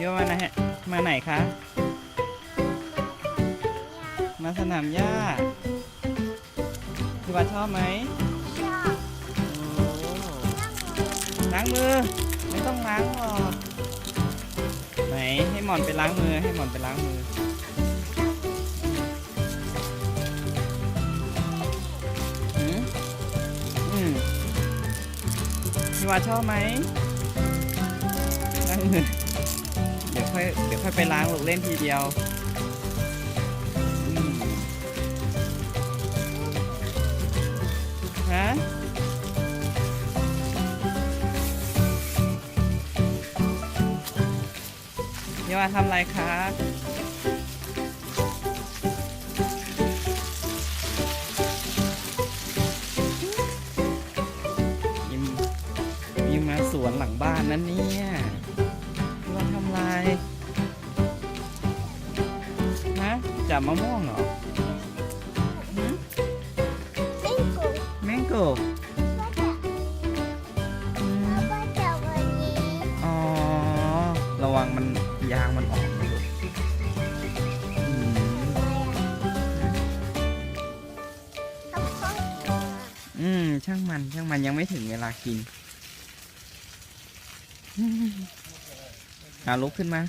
พี่ว่ามาไหนมาไหนคะ มาสนามหญ้าพี่ว่าชอบไหมชอบล้างมือ ไม่ต้องล้างหรอกไหนให้หมอนไปล้างมือให้หมอนไปล้างมืออืมพี่ว่าชอบไหมล้างมือ ค่อยเดี๋ยวค่อยไปล้างลูกเล่นทีเดียวฮะพี่ว่าทำอะไรคะยิมยิมมาสวนหลังบ้านนั่นเนี่ยพี่ว่าทำอะไร จับมะม่วงเหรอหืมปิ้งกุ้งแมงโกบแล้วก็อืมแล้วก็จะวันนี้อ๋อ ระวังมันยางมันออกนะลูกอืมต้องเข้าตัวอืม ช่างมันช่างมันยังไม่ถึงเวลากินอืมเอาลุกขึ้นมา